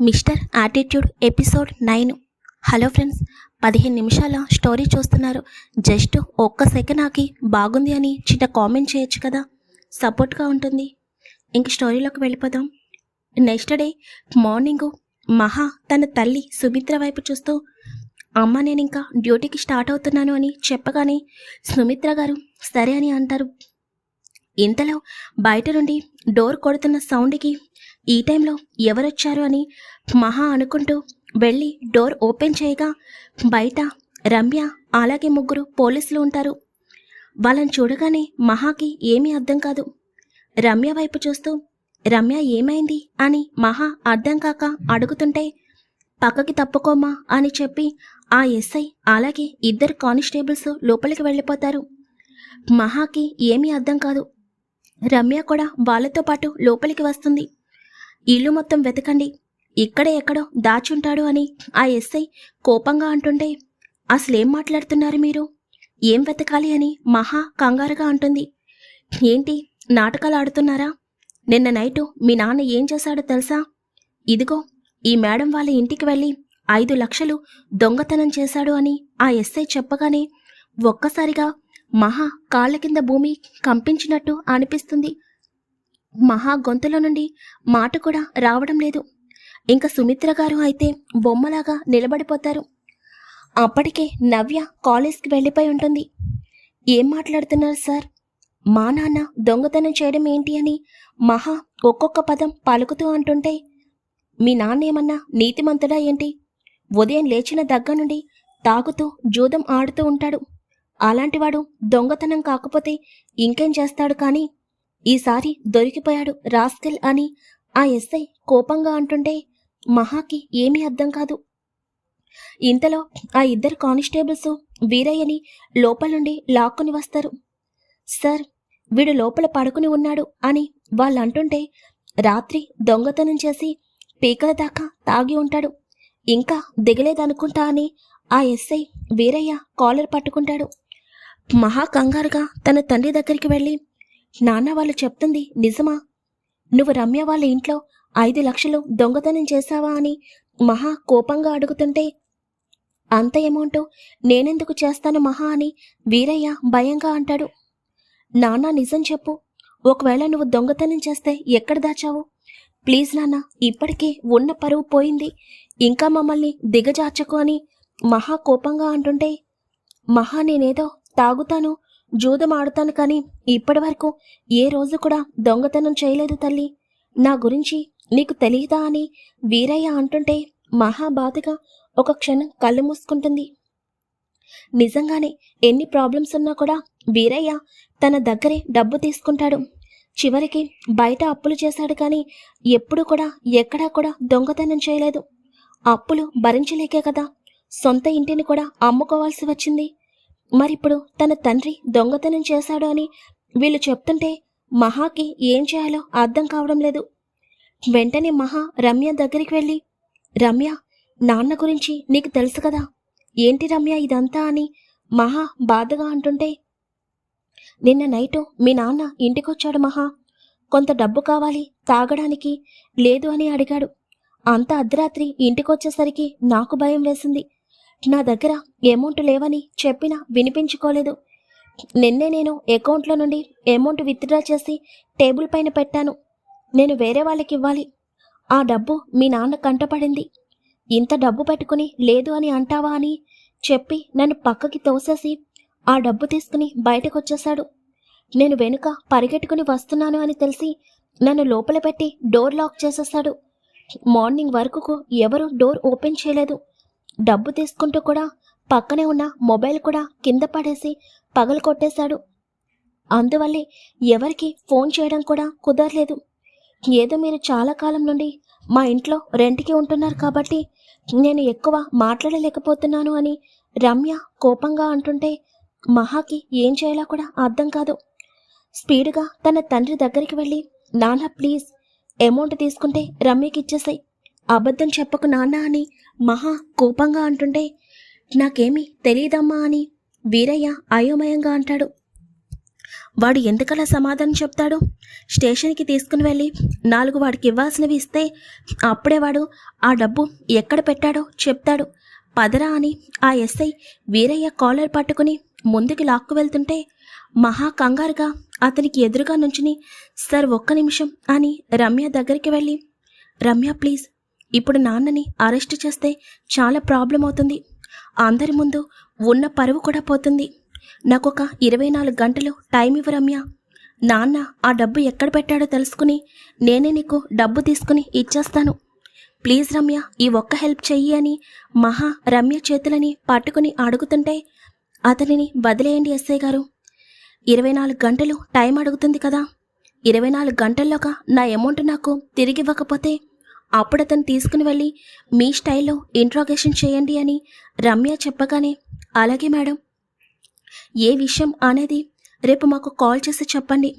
Mister attitude episode nine. Hello friends పదిహేను నిమిషాల story చూస్తున్నారు. జస్ట్ ఒక్క సెకండ్ ఆకి బాగుంది అని చిన్న కామెంట్ చేయొచ్చు కదా? సపోర్ట్గా ఉంటుంది. ఇంక స్టోరీలోకి వెళ్ళిపోదాం. నెక్స్ట్ డే మార్నింగ్ మహా తన తల్లి సుమిత్ర వైపు చూస్తూ అమ్మ నేను ఇంకా డ్యూటీకి స్టార్ట్ అవుతున్నాను అని చెప్పగానే సుమిత్ర గారు సరే అని అంటారు. ఇంతలో బయట నుండి డోర్ కొడుతున్న సౌండ్కి ఈ టైంలో ఎవరొచ్చారు అని మహా అనుకుంటూ వెళ్ళి డోర్ ఓపెన్ చేయగా బయట రమ్య అలాగే ముగ్గురు పోలీసులు ఉంటారు. వాళ్ళని చూడగానే మహాకి ఏమీ అర్థం కాదు. రమ్య వైపు చూస్తూ రమ్య ఏమైంది అని మహా అర్థం కాక అడుగుతుంటే పక్కకి తప్పుకోమా అని చెప్పి ఆ ఎస్ఐ అలాగే ఇద్దరు కానిస్టేబుల్స్ లోపలికి వెళ్ళిపోతారు. మహాకి ఏమీ అర్థం కాదు. రమ్య కూడా వాళ్ళతో పాటు లోపలికి వస్తుంది. ఇల్లు మొత్తం వెతకండి. ఇక్కడే ఎక్కడో దాచుంటాడు అని ఆ ఎస్ఐ కోపంగా అంటుంటే అసలేం మాట్లాడుతున్నారు మీరు? ఏం వెతకాలి అని మహా కంగారుగా అంటుంది. ఏంటి నాటకాలు ఆడుతున్నారా? నిన్న నైటు మీ నాన్న ఏం చేశాడో తెలుసా? ఇదిగో ఈ మేడం వాళ్ళ ఇంటికి వెళ్ళి ఐదు లక్షలు దొంగతనం చేశాడు అని ఆ ఎస్ఐ చెప్పగానే ఒక్కసారిగా మహా కాళ్ళ కింద భూమి కంపించినట్టు అనిపిస్తుంది. మహా గొంతులో నుండి మాట కూడా రావడం లేదు. ఇంకా సుమిత్ర గారు అయితే బొమ్మలాగా నిలబడిపోతారు. అప్పటికే నవ్య కాలేజ్కి వెళ్ళిపోయి ఉంటుంది. ఏం మాట్లాడుతున్నారు సార్? మా నాన్న దొంగతనం చేయడం ఏంటి అని మహా ఒక్కొక్క పదం పలుకుతూ అంటుంటే మీ నాన్న ఏమన్నా నీతిమంతుడా ఏంటి? ఉదయం లేచిన దగ్గర నుండి తాగుతూ జూదం ఆడుతూ ఉంటాడు. అలాంటివాడు దొంగతనం కాకపోతే ఇంకేం చేస్తాడు కానీ ఈసారి దొరికిపోయాడు రాస్కెల్ అని ఆ ఎస్ఐ కోపంగా అంటుంటే మహాకి ఏమీ అర్థం కాదు. ఇంతలో ఆ ఇద్దరు కానిస్టేబుల్స్ వీరయ్యని లోపల నుండి లాక్కుని వస్తారు. సార్ వీడు లోపల పడుకుని ఉన్నాడు అని వాళ్ళు అంటుంటే రాత్రి దొంగతనం చేసి పీకల దాకా తాగి ఉంటాడు. ఇంకా దిగలేదనుకుంటా అని ఆ ఎస్ఐ వీరయ్య కాలర్ పట్టుకుంటాడు. మహా కంగారుగా తన తండ్రి దగ్గరికి వెళ్ళి నాన్న వాళ్ళు చెప్తుంది నిజమా? నువ్వు రమ్య వాళ్ళ ఇంట్లో ఐదు లక్షలు దొంగతనం చేశావా అని మహా కోపంగా అడుగుతుంటే అంత అమౌంట్ నేనెందుకు చేస్తాను మహా అని వీరయ్య భయంగా అంటాడు. నాన్న నిజం చెప్పు ఒకవేళ నువ్వు దొంగతనం చేస్తే ఎక్కడ దాచావు? ప్లీజ్ నాన్న ఇప్పటికే ఉన్న పరువు పోయింది. ఇంకా మమ్మల్ని దిగజార్చకు అని మహా కోపంగా అంటుంటే మహా నేనేదో తాగుతాను జూదం ఆడుతాను కానీ ఇప్పటి వరకు ఏ రోజు కూడా దొంగతనం చేయలేదు తల్లి. నా గురించి నీకు తెలియదా అని వీరయ్య అంటుంటే మహాబాధగా ఒక క్షణం కళ్ళు మూసుకుంటుంది. నిజంగానే ఎన్ని ప్రాబ్లమ్స్ ఉన్నా కూడా వీరయ్య తన దగ్గరే డబ్బు తీసుకుంటాడు. చివరికి బయట అప్పులు చేశాడు కానీ ఎప్పుడు కూడా ఎక్కడా కూడా దొంగతనం చేయలేదు. అప్పులు భరించలేకే కదా. సొంత ఇంటిని కూడా అమ్ముకోవాల్సి వచ్చింది. మరిప్పుడు తన తండ్రి దొంగతనం చేశాడు అని వీళ్ళు చెప్తుంటే మహాకి ఏం చేయాలో అర్థం కావడం లేదు. వెంటనే మహా రమ్య దగ్గరికి వెళ్ళి రమ్య నాన్న గురించి నీకు తెలుసు కదా? ఏంటి రమ్య ఇదంతా? అని మహా బాధగా అంటుంటే నిన్న నైటు మీ నాన్న ఇంటికొచ్చాడు మహా. కొంత డబ్బు కావాలి తాగడానికి లేదు అని అడిగాడు. అంత అర్ధరాత్రి ఇంటికొచ్చేసరికి నాకు భయం వేసింది. నా దగ్గర అమౌంట్ లేవని చెప్పినా వినిపించుకోలేదు. నిన్నే నేను అకౌంట్లో నుండి అమౌంట్ విత్డ్రా చేసి టేబుల్ పైన పెట్టాను. నేను వేరే వాళ్ళకి ఇవ్వాలి. ఆ డబ్బు మీ నాన్న కంటపడింది. ఇంత డబ్బు పెట్టుకుని లేదు అని అంటావా అని చెప్పి నన్ను పక్కకి తోసేసి ఆ డబ్బు తీసుకుని బయటకొచ్చేశాడు. నేను వెనుక పరిగెట్టుకుని వస్తున్నాను అని తెలిసి నన్ను లోపల పెట్టి డోర్ లాక్ చేసేశాడు. మార్నింగ్ వరకుకు ఎవరు డోర్ ఓపెన్ చేయలేదు. డబ్బు తీసుకుంటూ కూడా పక్కనే ఉన్న మొబైల్ కూడా కింద పడేసి పగలు కొట్టేశాడు. అందువల్లే ఎవరికి ఫోన్ చేయడం కూడా కుదరలేదు. ఏదో మీరు చాలా కాలం నుండి మా ఇంట్లో రెంట్కి ఉంటున్నారు కాబట్టి నేను ఎక్కువ మాట్లాడలేకపోతున్నాను అని రమ్య కోపంగా అంటుంటే మహాకి ఏం చేయాలో కూడా అర్థం కాదు. స్పీడ్గా తన తండ్రి దగ్గరికి వెళ్ళి నాన్న ప్లీజ్ అమౌంట్ తీసుకుంటే రమ్యకి ఇచ్చేసాయి. అబద్ధం చెప్పకు నాన్న అని మహా కోపంగా అంటుంటే నాకేమీ తెలియదమ్మా అని వీరయ్య అయోమయంగా అంటాడు. వాడు ఎందుకలా సమాధానం చెప్తాడు? స్టేషన్కి తీసుకుని వెళ్ళి నాలుగు వాడికి ఇవ్వాల్సినవి ఇస్తే అప్పుడే వాడు ఆ డబ్బు ఎక్కడ పెట్టాడో చెప్తాడు. పదరా అని ఆ ఎస్ఐ వీరయ్య కాలర్ పట్టుకుని ముందుకి లాక్కు వెళ్తుంటే మహా కంగారుగా అతనికి ఎదురుగా నుంచుని సార్ ఒక్క నిమిషం అని రమ్య దగ్గరికి వెళ్ళి రమ్య ప్లీజ్ ఇప్పుడు నాన్నని అరెస్ట్ చేస్తే చాలా ప్రాబ్లం అవుతుంది. అందరి ముందు ఉన్న పరువు కూడా పోతుంది. నాకు ఒక ఇరవై నాలుగు గంటలు టైం ఇవ్వు రమ్య. నాన్న ఆ డబ్బు ఎక్కడ పెట్టాడో తెలుసుకుని నేనే నీకు డబ్బు తీసుకుని ఇచ్చేస్తాను. ప్లీజ్ రమ్య ఈ ఒక్క హెల్ప్ చెయ్యి అని మహా రమ్య చేతులని పట్టుకుని అడుగుతుంటే అతనిని వదిలేయండి ఎస్ఐ గారు. ఇరవై నాలుగు గంటలు టైం అడుగుతుంది కదా. ఇరవై నాలుగు గంటల్లోగా నా అమౌంట్ నాకు తిరిగి ఇవ్వకపోతే అప్పుడు అతను తీసుకుని వెళ్ళి మీ స్టైల్లో ఇంట్రాగేషన్ చేయండి అని రమ్య చెప్పగానే అలాగే మేడం. ఏ విషయం అనేది రేపు మాకు కాల్ చేసి చెప్పండి.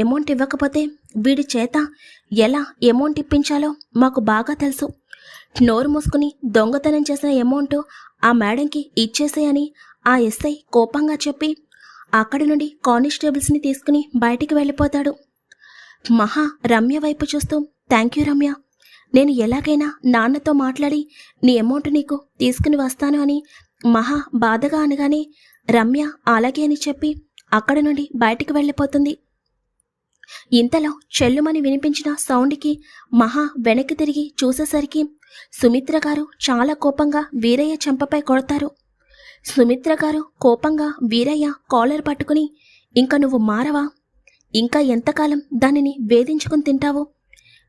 అమౌంట్ ఇవ్వకపోతే వీడి చేత ఎలా అమౌంట్ ఇప్పించాలో మాకు బాగా తెలుసు. నోరు మూసుకుని దొంగతనం చేసిన అమౌంట్ ఆ మేడంకి ఇచ్చేసేయని ఆ ఎస్ఐ కోపంగా చెప్పి అక్కడి నుండి కానిస్టేబుల్స్ని తీసుకుని బయటికి వెళ్ళిపోతాడు. మహా రమ్య వైపు చూస్తూ థ్యాంక్ యూ రమ్య. నేను ఎలాగైనా నాన్నతో మాట్లాడి నీ అమౌంట్ నీకు తీసుకుని వస్తాను అని మహా బాధగా అనగానే రమ్య అలాగే అని చెప్పి అక్కడ నుండి బయటికి వెళ్ళిపోతుంది. ఇంతలో చెల్లుమని వినిపించిన సౌండ్కి మహా వెనక్కి తిరిగి చూసేసరికి సుమిత్ర గారు చాలా కోపంగా వీరయ్య చెంపపై కొడతారు. సుమిత్ర గారు కోపంగా వీరయ్య కాలర్ పట్టుకుని ఇంకా నువ్వు మారవా? ఇంకా ఎంతకాలం దానిని వేధించుకుని తింటావు?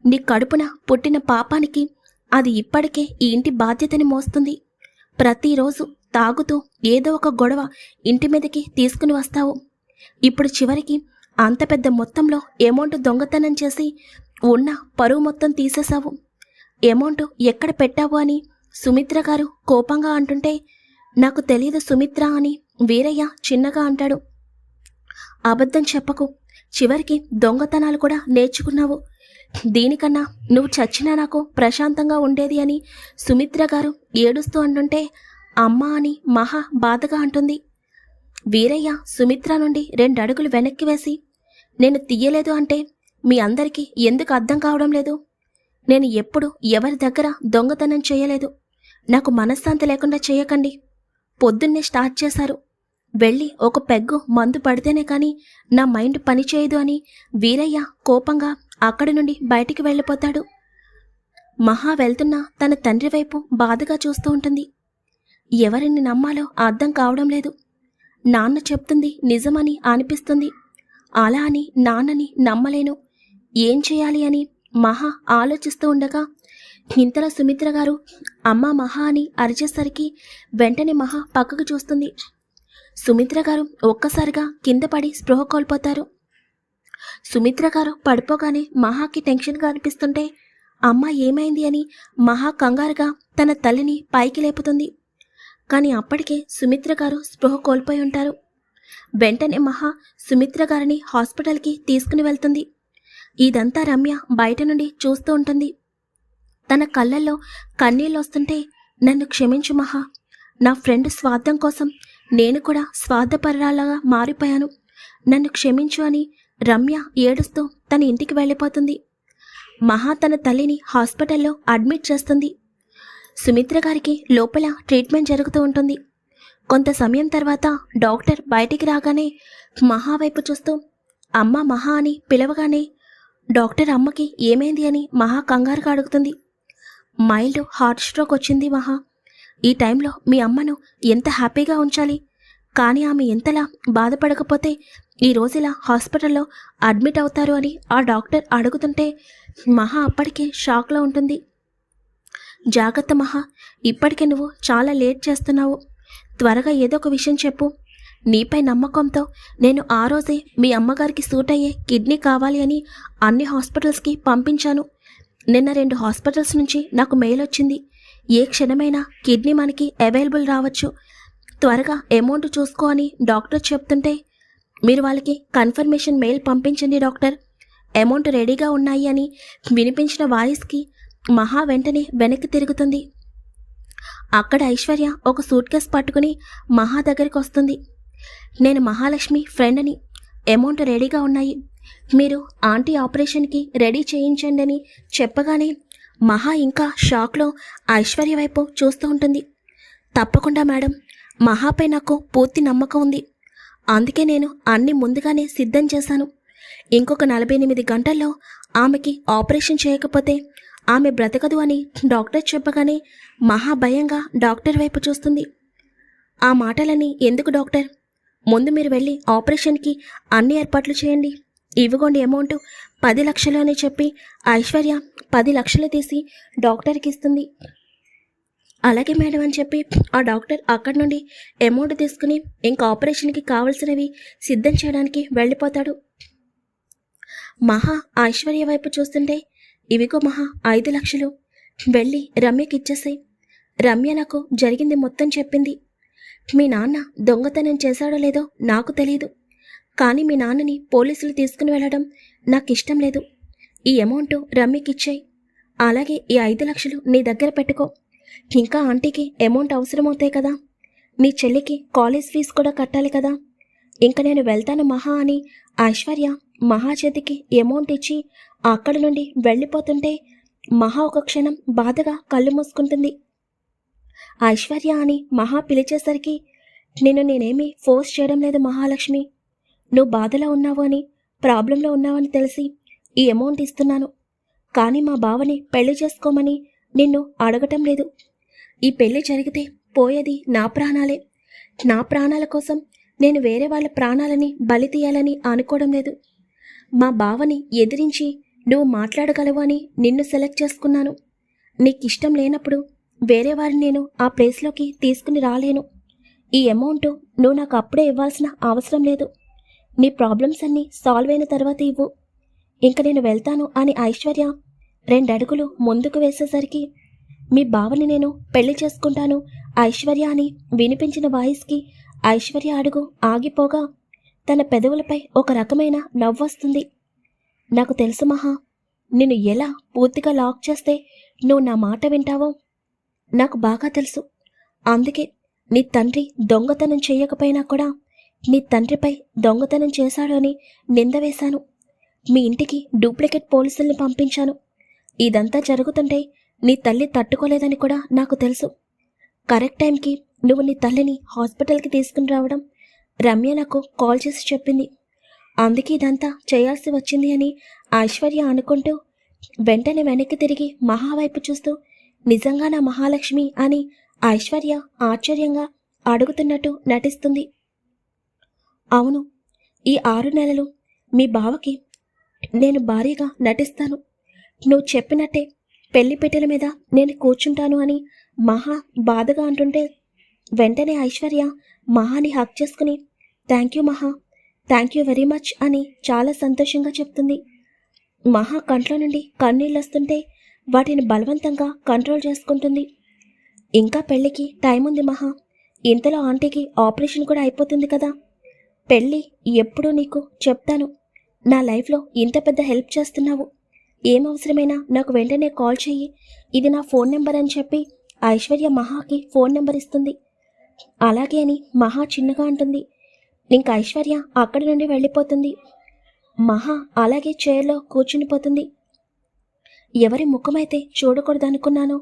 నీ కడుపున పుట్టిన పాపానికి అది ఇప్పటికే ఈ ఇంటి బాధ్యతని మోస్తుంది. ప్రతిరోజు తాగుతూ ఏదో ఒక గొడవ ఇంటి మీదకి తీసుకుని వస్తావు. ఇప్పుడు చివరికి అంత పెద్ద మొత్తంలో అమౌంట్ దొంగతనం చేసి ఉన్న పరువు మొత్తం తీసేశావు. అమౌంట్ ఎక్కడ పెట్టావు అని సుమిత్ర గారు కోపంగా అంటుంటే నాకు తెలియదు సుమిత్ర అని వీరయ్య చిన్నగా అంటాడు. అబద్ధం చెప్పకు. చివరికి దొంగతనాలు కూడా నేర్చుకున్నావు. దీనికన్నా నువ్వు చచ్చినా నాకు ప్రశాంతంగా ఉండేది అని సుమిత్ర గారు ఏడుస్తూ అంటుంటే అమ్మ అని మహా బాధగా అంటుంది. వీరయ్య సుమిత్ర నుండి రెండు అడుగులు వెనక్కి వేసి నేను తీయలేదు అంటే మీ అందరికీ ఎందుకు అర్థం కావడం లేదు? నేను ఎప్పుడు ఎవరి దగ్గర దొంగతనం చేయలేదు. నాకు మనశ్శాంతి లేకుండా చేయకండి. పొద్దున్నే స్టార్ట్ చేశారు. వెళ్ళి ఒక పెగ్గు మందు పడితేనే కానీ నా మైండ్ పనిచేయదు అని వీరయ్య కోపంగా అక్కడి నుండి బయటికి వెళ్ళిపోతాడు. మహా వెళ్తున్న తన తండ్రి వైపు బాధగా చూస్తూ ఉంటుంది. ఎవరిని నమ్మాలో అర్థం కావడం లేదు. నాన్న చెప్తుంది నిజమని అనిపిస్తుంది. అలా అని నాన్నని నమ్మలేను. ఏం చేయాలి అని మహా ఆలోచిస్తూ ఉండగా ఇంతలో సుమిత్ర గారు అమ్మ మహా అని అరిచేసరికి వెంటనే మహా పక్కకు చూస్తుంది. సుమిత్ర గారు ఒక్కసారిగా కింద పడి స్పృహ కోల్పోతారు. సుమిత్ర గారు పడిపోగానే మహాకి టెన్షన్గా అనిపిస్తుంటే అమ్మ ఏమైంది అని మహా కంగారుగా తన తల్లిని పైకి లేపుతుంది. కానీ అప్పటికే సుమిత్ర గారు స్పృహ కోల్పోయి ఉంటారు. వెంటనే మహా సుమిత్ర గారిని హాస్పిటల్కి తీసుకుని వెళ్తుంది. ఇదంతా రమ్య బయట నుండి చూస్తూ ఉంటుంది. తన కళ్ళల్లో కన్నీళ్ళు వస్తుంటే నన్ను క్షమించు మహా. నా ఫ్రెండ్ స్వార్థం కోసం నేను కూడా స్వార్థపరాలాగా మారిపోయాను. నన్ను క్షమించు అని రమ్య ఏడుస్తూ తన ఇంటికి వెళ్ళిపోతుంది. మహా తన తల్లిని హాస్పిటల్లో అడ్మిట్ చేస్తుంది. సుమిత్ర గారికి లోపల ట్రీట్మెంట్ జరుగుతూ ఉంటుంది. కొంత సమయం తర్వాత డాక్టర్ బయటికి రాగానే మహా వైపు చూస్తూ అమ్మ మహా అని పిలవగానే డాక్టర్ అమ్మకి ఏమైంది అని మహా కంగారుగా అడుగుతుంది. మైల్డ్ హార్ట్ స్ట్రోక్ వచ్చింది మహా. ఈ టైంలో మీ అమ్మను ఎంత హ్యాపీగా ఉంచాలి? కానీ ఆమె ఎంతలా బాధపడకపోతే ఈ ఇలా హాస్పిటల్లో అడ్మిట్ అవుతారు అని ఆ డాక్టర్ అడుగుతుంటే మహా అప్పటికే షాక్లో ఉంటుంది. జాగ్రత్త మహా ఇప్పటికే నువ్వు చాలా లేట్ చేస్తున్నావు. త్వరగా ఏదో ఒక విషయం చెప్పు. నీపై నమ్మకంతో నేను ఆ రోజే మీ అమ్మగారికి సూట్ అయ్యే కిడ్నీ కావాలి అని అన్ని హాస్పిటల్స్కి పంపించాను. నిన్న రెండు హాస్పిటల్స్ నుంచి నాకు మెయిల్ వచ్చింది. ఏ క్షణమైనా కిడ్నీ మనకి అవైలబుల్ రావచ్చు. త్వరగా అమౌంట్ చూసుకో అని డాక్టర్ చెప్తుంటే మీరు వాళ్ళకి కన్ఫర్మేషన్ మెయిల్ పంపించండి డాక్టర్. అమౌంట్ రెడీగా ఉన్నాయి అని వినిపించిన వాయిస్కి మహా వెంటనే వెనక్కి తిరుగుతుంది. అక్కడ ఐశ్వర్య ఒక సూట్ కేస్ పట్టుకుని మహా దగ్గరికి వస్తుంది. నేను మహాలక్ష్మి ఫ్రెండ్ అని అమౌంట్ రెడీగా ఉన్నాయి. మీరు ఆంటీ ఆపరేషన్కి రెడీ చేయించండి అని చెప్పగానే మహా ఇంకా షాక్లో ఐశ్వర్య వైపు చూస్తూ ఉంటుంది. తప్పకుండా మేడం మహాపై నాకు పూర్తి నమ్మకం ఉంది. అందుకే నేను అన్ని ముందుగానే సిద్ధం చేశాను. ఇంకొక నలభై ఎనిమిది గంటల్లో ఆమెకి ఆపరేషన్ చేయకపోతే ఆమె బ్రతకదు అని డాక్టర్ చెప్పగానే మహా భయంగా డాక్టర్ వైపు చూస్తుంది. ఆ మాటలని ఎందుకు డాక్టర్? ముందు మీరు వెళ్ళి ఆపరేషన్కి అన్ని ఏర్పాట్లు చేయండి. ఇవ్వగోండి అమౌంట్ పది లక్షలు అని చెప్పి ఐశ్వర్య పది లక్షలు తీసి డాక్టర్కి ఇస్తుంది అలాగే మేడం అని చెప్పి ఆ డాక్టర్ అక్కడి నుండి అమౌంట్ తీసుకుని ఇంకా ఆపరేషన్కి కావలసినవి సిద్ధం చేయడానికి వెళ్ళిపోతాడు. మహా ఐశ్వర్య వైపు చూస్తుంటే ఇవిగో మహా ఐదు లక్షలు. వెళ్ళి రమ్యకి ఇచ్చేసాయి. రమ్య నాకు జరిగింది మొత్తం చెప్పింది. మీ నాన్న దొంగతనం చేశాడో లేదో నాకు తెలియదు కానీ మీ నాన్నని పోలీసులు తీసుకుని వెళ్ళడం నాకు ఇష్టం లేదు. ఈ అమౌంట్ రమ్యకిచ్చాయి. అలాగే ఈ ఐదు లక్షలు నీ దగ్గర పెట్టుకో. ఇంకా ఆంటీకి అమౌంట్ అవసరమవుతాయి కదా. నీ చెల్లికి కాలేజ్ ఫీజు కూడా కట్టాలి కదా. ఇంక నేను వెళ్తాను మహా అని ఐశ్వర్య మహా చేతికి అమౌంట్ ఇచ్చి అక్కడి నుండి వెళ్ళిపోతుంటే మహా ఒక క్షణం బాధగా కళ్ళు మూసుకుంటుంది. ఐశ్వర్య అని మహా పిలిచేసరికి నేను నేనేమీ ఫోర్స్ చేయడం లేదు మహాలక్ష్మి. నువ్వు బాధలో ఉన్నావు అని ప్రాబ్లంలో ఉన్నావని తెలిసి ఈ అమౌంట్ ఇస్తున్నాను. కానీ మా బావని పెళ్ళి చేసుకోమని నిన్ను అడగటం లేదు. ఈ పెళ్ళి జరిగితే పోయేది నా ప్రాణాలే. నా ప్రాణాల కోసం నేను వేరే వాళ్ళ ప్రాణాలని బలి తీయాలని అనుకోవడం లేదు. మా బావని ఎదిరించి నువ్వు మాట్లాడగలవు అని నిన్ను సెలెక్ట్ చేసుకున్నాను. నీకు ఇష్టం లేనప్పుడు వేరే వారిని నేను ఆ ప్లేస్లోకి తీసుకుని రాలేను. ఈ అమౌంట్ నువ్వు నాకు అప్పుడే ఇవ్వాల్సిన అవసరం లేదు. నీ ప్రాబ్లమ్స్ అన్నీ సాల్వ్ అయిన తర్వాత ఇవ్వు. ఇంక నేను వెళ్తాను అని ఐశ్వర్య రెండు అడుగులు ముందుకు వేసేసరికి మీ బావని నేను పెళ్ళి చేసుకుంటాను. ఐశ్వర్య అని వినిపించిన వాయిస్కి ఐశ్వర్య అడుగు ఆగిపోగా తన పెదవులపై ఒక రకమైన నవ్వొస్తుంది నాకు తెలుసు మహా నిన్ను ఎలా పూర్తిగా లాక్ చేస్తే నువ్వు నా మాట వింటావో? నాకు బాగా తెలుసు. అందుకే నీ తండ్రి దొంగతనం చేయకపోయినా కూడా నీ తండ్రిపై దొంగతనం చేశాడు అని నింద వేశాను. మీ ఇంటికి డూప్లికేట్ పోలీసుల్ని పంపించాను. ఇదంతా జరుగుతుంటే నీ తల్లి తట్టుకోలేదని కూడా నాకు తెలుసు. కరెక్ట్ టైంకి నువ్వు నీ తల్లిని హాస్పిటల్కి తీసుకుని రావడం రమ్య నాకు కాల్ చేసి చెప్పింది. అందుకే ఇదంతా చేయాల్సి వచ్చింది అని ఐశ్వర్య అనుకుంటూ వెంటనే వెనక్కి తిరిగి మహా వైపు చూస్తూ నిజంగా నా మహాలక్ష్మి అని ఐశ్వర్య ఆశ్చర్యంగా అడుగుతున్నట్టు నటిస్తుంది. అవును ఈ ఆరు నెలలు మీ బావకి నేను భారీగా నటిస్తాను. నువ్వు చెప్పినట్టే పెళ్ళి పెట్టెల మీద నేను కూర్చుంటాను అని మహా బాధగా అంటుంటే వెంటనే ఐశ్వర్య మహాని హక్ చేసుకుని thank you Maha. Thank you very much అని చాలా సంతోషంగా చెప్తుంది. మహా కంట్లో నుండి కన్నీళ్ళు వస్తుంటే వాటిని బలవంతంగా కంట్రోల్ చేసుకుంటుంది. ఇంకా పెళ్ళికి టైం ఉంది మహా. ఇంతలో ఆంటీకి ఆపరేషన్ కూడా అయిపోతుంది కదా. పెళ్ళి ఎప్పుడూ నీకు చెప్తాను. నా లైఫ్లో ఇంత పెద్ద హెల్ప్ చేస్తున్నావు. ఏం అవసరమైనా నాకు వెంటనే కాల్ చెయ్యి. ఇది నా ఫోన్ నెంబర్ అని చెప్పి ఐశ్వర్య మహాకి ఫోన్ నెంబర్ ఇస్తుంది. అలాగే అని మహా చిన్నగా అంటుంది. ఇంక ఐశ్వర్య అక్కడి నుండి వెళ్ళిపోతుంది. మహా అలాగే చైర్లో కూర్చునిపోతుంది ఎవరి ముఖమైతే చూడకూడదనుకున్నానో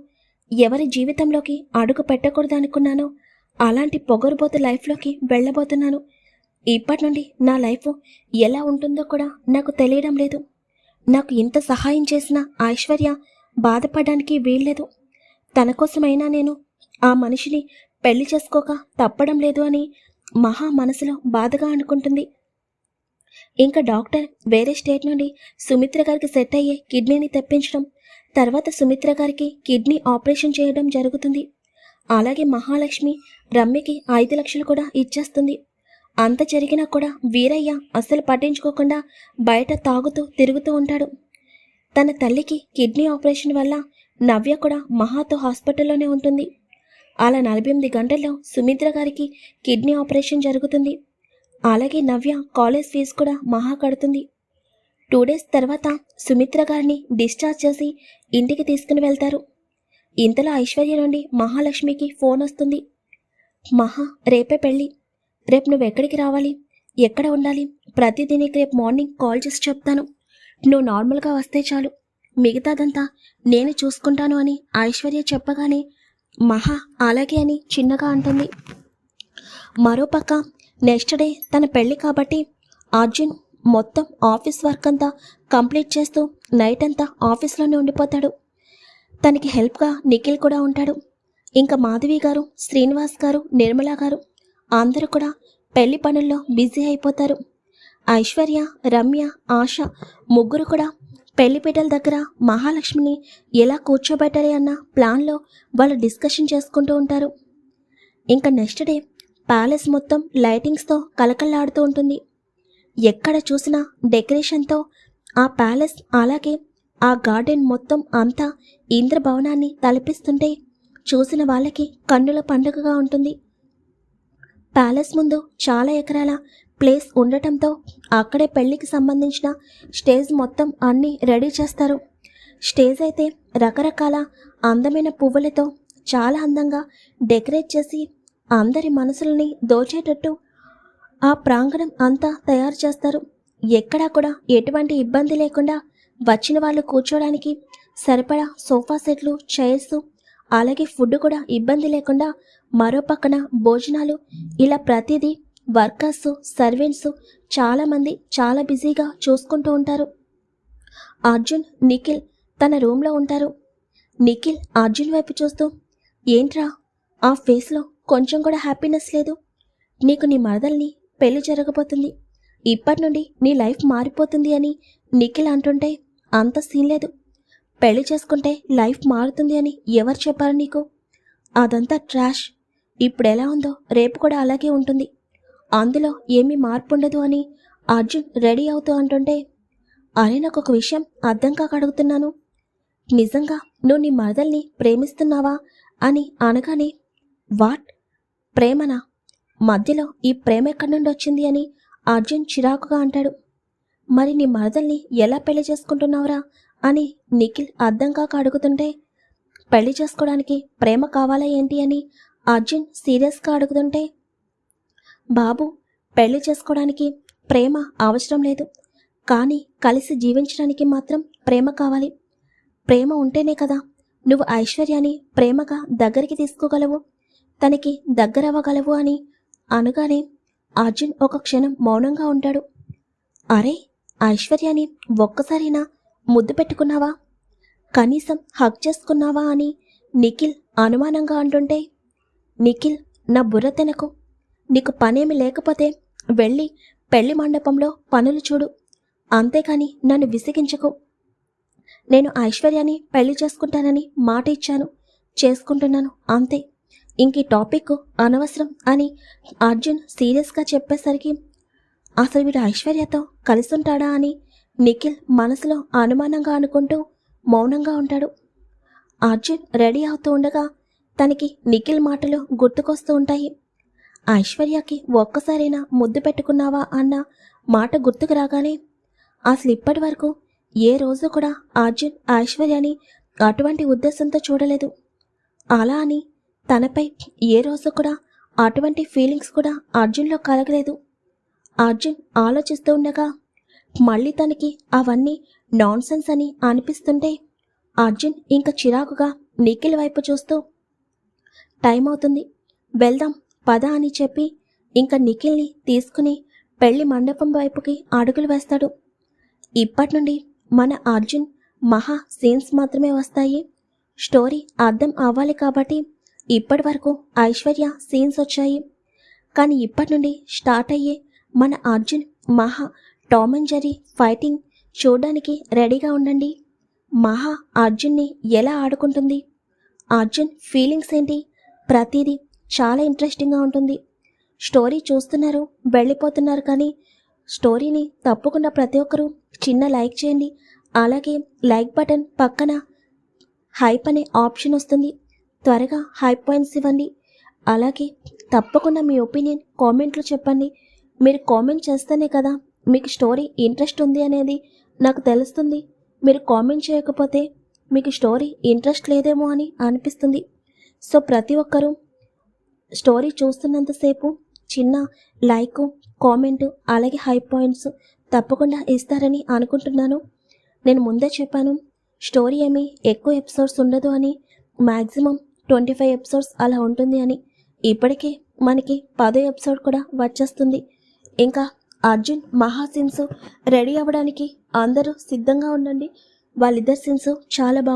ఎవరి జీవితంలోకి అడుగు పెట్టకూడదనుకున్నానో అలాంటి పొగరుబోతు లైఫ్లోకి వెళ్ళబోతున్నాను. ఇప్పటి నుండి నా లైఫ్ ఎలా ఉంటుందో కూడా నాకు తెలియడం లేదు. నాకు ఇంత సహాయం చేసిన ఐశ్వర్య బాధపడడానికి వీల్లేదు. తన కోసమైనా నేను ఆ మనిషిని పెళ్ళి చేసుకోక తప్పడం లేదు అని మహా మనసులో బాధగా అనుకుంటుంది. ఇంకా డాక్టర్ వేరే స్టేట్ నుండి సుమిత్ర గారికి సెట్ అయ్యే కిడ్నీని తెప్పించడం తర్వాత సుమిత్ర గారికి కిడ్నీ ఆపరేషన్ చేయడం జరుగుతుంది. అలాగే మహాలక్ష్మి రమ్యకి ఐదు లక్షలు కూడా ఇచ్చేస్తుంది. అంత జరిగినా కూడా వీరయ్య అస్సలు పట్టించుకోకుండా బయట తాగుతూ తిరుగుతూ ఉంటాడు. తన తల్లికి కిడ్నీ ఆపరేషన్ వల్ల నవ్య కూడా మహాతో హాస్పిటల్లోనే ఉంటుంది. అలా నలభై ఎనిమిది గంటల్లో సుమిత్ర గారికి కిడ్నీ ఆపరేషన్ జరుగుతుంది. అలాగే నవ్య కాలేజ్ ఫీజు కూడా మహా కడుతుంది. టూ డేస్ తర్వాత సుమిత్ర గారిని డిశ్చార్జ్ చేసి ఇంటికి తీసుకుని వెళ్తారు. ఇంతలో ఐశ్వర్య నుండి మహాలక్ష్మికి ఫోన్ వస్తుంది. మహా రేపే పెళ్ళి. రేపు నువ్వు ఎక్కడికి రావాలి? ఎక్కడ ఉండాలి? ప్రతిదీ నీకు రేపు మార్నింగ్ కాల్ చేసి చెప్తాను. నువ్వు నార్మల్గా వస్తే చాలు. మిగతాదంతా నేను చూసుకుంటాను అని ఐశ్వర్య చెప్పగానే మహా అలాగే అని చిన్నగా అంటుంది. మరోపక్క నెక్స్ట్ డే తన పెళ్ళి కాబట్టి అర్జున్ మొత్తం ఆఫీస్ వర్క్ అంతా కంప్లీట్ చేస్తూ నైట్ అంతా ఆఫీస్లోనే ఉండిపోతాడు. తనకి హెల్ప్గా నిఖిల్ కూడా ఉంటాడు. ఇంకా మాధవి గారు శ్రీనివాస్ గారు నిర్మల గారు అందరూ కూడా పెళ్ళి పనుల్లో బిజీ అయిపోతారు. ఐశ్వర్య రమ్య ఆశ ముగ్గురు కూడా పెళ్ళిపీటల దగ్గర మహాలక్ష్మిని ఎలా కూర్చోబెట్టాలి అన్న ప్లాన్లో వాళ్ళు డిస్కషన్ చేసుకుంటూ ఉంటారు. ఇంకా నెక్స్ట్ డే ప్యాలెస్ మొత్తం లైటింగ్స్తో కలకల్లాడుతూ ఉంటుంది. ఎక్కడ చూసినా డెకరేషన్తో ఆ ప్యాలెస్ అలాగే ఆ గార్డెన్ మొత్తం అంతా ఇంద్రభవనాన్ని తలపిస్తుంటే చూసిన వాళ్ళకి కన్నుల పండుగగా ఉంటుంది. ప్యాలెస్ ముందు చాలా ఎకరాల ప్లేస్ ఉండటంతో అక్కడే పెళ్ళికి సంబంధించిన స్టేజ్ మొత్తం అన్నీ రెడీ చేస్తారు. స్టేజ్ అయితే రకరకాల అందమైన పువ్వులతో చాలా అందంగా డెకరేట్ చేసి అందరి మనసులని దోచేటట్టు ఆ ప్రాంగణం అంతా తయారు చేస్తారు. ఎక్కడా కూడా ఎటువంటి ఇబ్బంది లేకుండా వచ్చిన వాళ్ళు కూర్చోడానికి సరిపడా సోఫా సెట్లు చైర్స్ అలాగే ఫుడ్ కూడా ఇబ్బంది లేకుండా మరో పక్కన భోజనాలు. ఇలా ప్రతిదీ వర్కర్స్ సర్వెంట్స్ చాలామంది చాలా బిజీగా చూసుకుంటూ ఉంటారు. అర్జున్ నిఖిల్ తన రూమ్లో ఉంటారు. నిఖిల్ అర్జున్ వైపు చూస్తూ ఏంట్రా? ఆ ఫేస్లో కొంచెం కూడా హ్యాపీనెస్ లేదు. నీకు నీ మరదల్ని పెళ్ళి జరగబోతుంది. ఇప్పటి నుండి నీ లైఫ్ మారిపోతుంది అని నిఖిల్ అంటుంటే అంత సీన్ లేదు. పెళ్ళి చేసుకుంటే లైఫ్ మారుతుంది అని ఎవరు చెప్పారు నీకు? అదంతా ట్రాష్. ఇప్పుడు ఎలా ఉందో రేపు కూడా అలాగే ఉంటుంది. అందులో ఏమీ మార్పు ఉండదు అని అర్జున్ రెడీ అవుతూ అంటుంటే అరే నాకు ఒక విషయం అర్థం కాక అడుగుతున్నాను. నిజంగా నువ్వు నీ మరదల్ని ప్రేమిస్తున్నావా అని అనగానే వాట్? ప్రేమనా? మధ్యలో ఈ ప్రేమ ఎక్కడి నుండి వచ్చింది అని అర్జున్ చిరాకుగా అంటాడు. మరి నీ మరదల్ని ఎలా పెళ్ళి చేసుకుంటున్నావురా అని నిఖిల్ అర్థం కాక అడుగుతుంటే పెళ్ళి చేసుకోవడానికి ప్రేమ కావాలా ఏంటి అని అర్జున్ సీరియస్గా అడుగుతుంటే బాబు పెళ్ళి చేసుకోవడానికి ప్రేమ అవసరం లేదు. కానీ కలిసి జీవించడానికి మాత్రం ప్రేమ కావాలి. ప్రేమ ఉంటేనే కదా నువ్వు ఐశ్వర్యాన్ని ప్రేమగా దగ్గరికి తీసుకోగలవు. తనకి దగ్గరవ్వగలవు అని అనగానే అర్జున్ ఒక క్షణం మౌనంగా ఉంటాడు. అరే ఐశ్వర్యాన్ని ఒక్కసారైనా ముద్దు పెట్టుకున్నావా? కనీసం హక్ చేసుకున్నావా? అని నిఖిల్ అనుమానంగా అంటుంటే నిఖిల్ నా బుర్ర తినకు. నీకు పనేమి లేకపోతే వెళ్ళి పెళ్ళి మండపంలో పనులు చూడు. అంతేకాని నన్ను విసిగించకు. నేను ఐశ్వర్యాన్ని పెళ్ళి చేసుకుంటానని మాట ఇచ్చాను. చేసుకుంటున్నాను అంతే. ఇంక ఈ టాపిక్ అనవసరం అని అర్జున్ సీరియస్గా చెప్పేసరికి అసలు వీడు ఐశ్వర్యతో కలిసి ఉంటాడా అని నిఖిల్ మనసులో అనుమానంగా అనుకుంటూ మౌనంగా ఉంటాడు. అర్జున్ రెడీ అవుతూ ఉండగా తనకి నిఖిల్ మాటలు గుర్తుకొస్తూ ఉంటాయి. ఐశ్వర్యకి ఒక్కసారైనా ముద్దు పెట్టుకున్నావా అన్న మాట గుర్తుకు రాగానే అసలు ఇప్పటి వరకు ఏ రోజు కూడా అర్జున్ ఐశ్వర్యని అటువంటి ఉద్దేశంతో చూడలేదు. అలా అని తనపై ఏ రోజు కూడా అటువంటి ఫీలింగ్స్ కూడా అర్జున్లో కలగలేదు. అర్జున్ ఆలోచిస్తూ ఉండగా మళ్ళీ తనకి అవన్నీ నాన్సెన్స్ అని అనిపిస్తుంటే అర్జున్ ఇంకా చిరాకుగా నిఖిల్ వైపు చూస్తూ టైం అవుతుంది వెళ్దాం పద అని చెప్పి ఇంకా నిఖిల్ని తీసుకుని పెళ్ళి మండపం వైపుకి అడుగులు వేస్తాడు. ఇప్పటి నుండి మన అర్జున్ మహా సీన్స్ మాత్రమే వస్తాయి. స్టోరీ అర్థం అవ్వాలి కాబట్టి ఇప్పటి వరకు ఐశ్వర్య సీన్స్ వచ్చాయి. కానీ ఇప్పటి నుండి స్టార్ట్ అయ్యే మన అర్జున్ మహా టామ్ అండ్ జెర్రీ ఫైటింగ్ చూడడానికి రెడీగా ఉండండి. మహా అర్జున్ని ఎలా ఆడుకుంటుంది? అర్జున్ ఫీలింగ్స్ ఏంటి? ప్రతిదీ చాలా ఇంట్రెస్టింగ్గా ఉంటుంది. స్టోరీ చూస్తున్నారు వెళ్ళిపోతున్నారు కానీ స్టోరీని తప్పకుండా ప్రతి ఒక్కరూ చిన్న లైక్ చేయండి. అలాగే లైక్ బటన్ పక్కన హైప్ అనే ఆప్షన్ వస్తుంది. త్వరగా హైప్ పాయింట్స్ ఇవ్వండి. అలాగే తప్పకుండా మీ ఒపీనియన్ కామెంట్లో చెప్పండి. మీరు కామెంట్ చేస్తేనే కదా మీకు స్టోరీ ఇంట్రెస్ట్ ఉంది అనేది నాకు తెలుస్తుంది. మీరు కామెంట్ చేయకపోతే మీకు స్టోరీ ఇంట్రెస్ట్ లేదేమో అని అనిపిస్తుంది. సో ప్రతి ఒక్కరూ స్టోరీ చూస్తున్నంతసేపు చిన్న లైక్ కామెంట్ అలాగే హై పాయింట్స్ తప్పకుండా ఇస్తారని అనుకుంటున్నాను. నేను ముందే చెప్పాను స్టోరీ ఏమి ఎక్కువ ఎపిసోడ్స్ ఉండదు అని మ్యాక్సిమం ట్వంటీ ఫైవ్ ఎపిసోడ్స్ అలా ఉంటుంది అని. ఇప్పటికే మనకి పదో ఎపిసోడ్ కూడా వచ్చేస్తుంది. ఇంకా అర్జున్ మహా సీన్స్ రెడీ అవ్వడానికి అందరూ సిద్ధంగా ఉండండి. వాళ్ళిద్దరు సీన్స్ చాలా బాగు